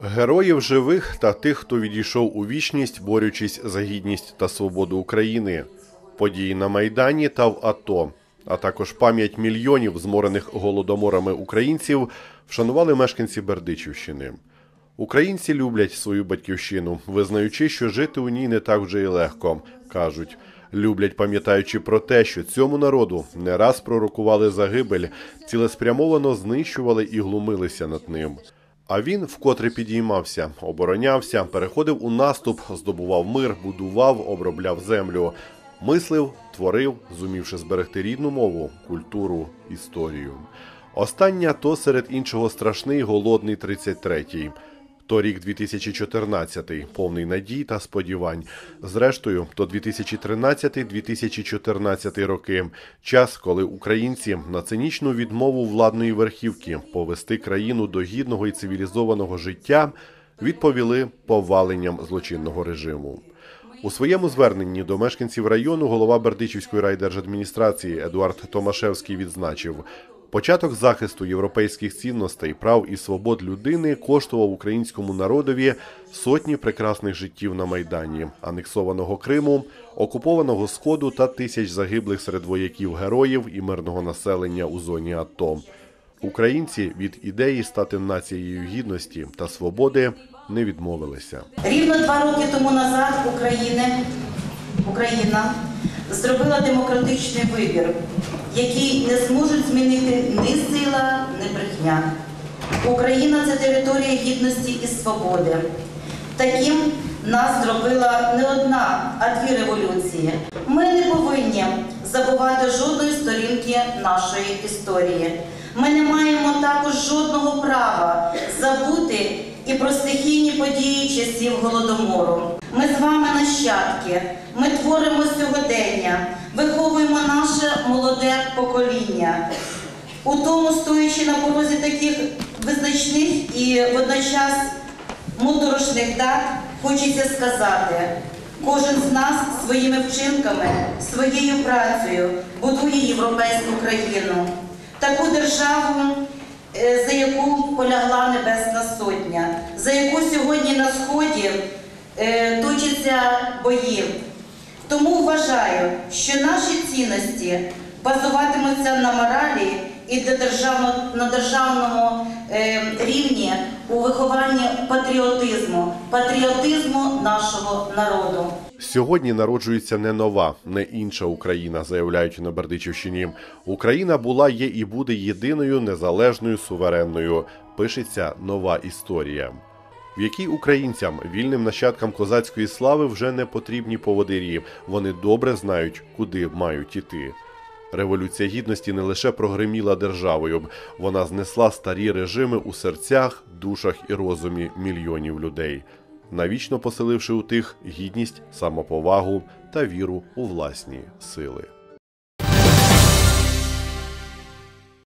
Героїв живих та тих, хто відійшов у вічність, борючись за гідність та свободу України, події на Майдані та в АТО, а також пам'ять мільйонів зморених голодоморами українців вшанували мешканці Бердичівщини. Українці люблять свою батьківщину, визнаючи, що жити у ній не так вже й легко. кажуть, люблять, пам'ятаючи про те, що цьому народу не раз пророкували загибель, цілеспрямовано знищували і глумилися над ним. А він вкотре підіймався, оборонявся, переходив у наступ, здобував мир, будував, обробляв землю, мислив, творив, зумівши зберегти рідну мову, культуру, історію. Остання то серед іншого страшний голодний 33-й. То рік 2014, повний надій та сподівань. Зрештою, то 2013-2014 роки. Час, коли українці на цинічну відмову владної верхівки повести країну до гідного і цивілізованого життя відповіли поваленням злочинного режиму. У своєму зверненні до мешканців району голова Бердичівської райдержадміністрації Едуард Томашевський відзначив. Початок захисту європейських цінностей, прав і свобод людини коштував українському народові сотні прекрасних життів на майдані, анексованого Криму, окупованого Сходу та тисяч загиблих серед вояків героїв і мирного населення у зоні АТО. Українці від ідеї стати нацією гідності та свободи не відмовилися. Рівно два роки тому назад України, Україна зробила демократичний вибір, який не зможуть змінити ні сила, ні брехня. Україна це територія гідності і свободи. Таким нас зробила не одна, а дві революції. Ми не повинні забувати жодної сторінки нашої історії. Ми не маємо також жодного права забути і про стихійні події часів голодомору. Ми з вами нащадки, ми творимо сьогодення, виховуємо наше молоде покоління. У тому, стоячи на порозі таких визначних і водночас моторошних дат, хочеться сказати, кожен з нас своїми вчинками, своєю працею будує європейську країну, таку державу, е, за яку полягла Небесна Сотня, за яку сьогодні на Сході точаться бої. Тому вважаю, що наші цінності базуватимуться на моралі і на державному, на державному е, рівні у вихованні патріотизму, патріотизму нашого народу. Сьогодні народжується не нова, не інша Україна, заявляють на Бердичівщині. Україна була, є і буде єдиною незалежною суверенною. Пишеться нова історія, в якій українцям, вільним нащадкам козацької слави, вже не потрібні поводирі. Вони добре знають, куди мають іти. Революція гідності не лише прогреміла державою, вона знесла старі режими у серцях, душах і розумі мільйонів людей, навічно поселивши у тих гідність, самоповагу та віру у власні сили.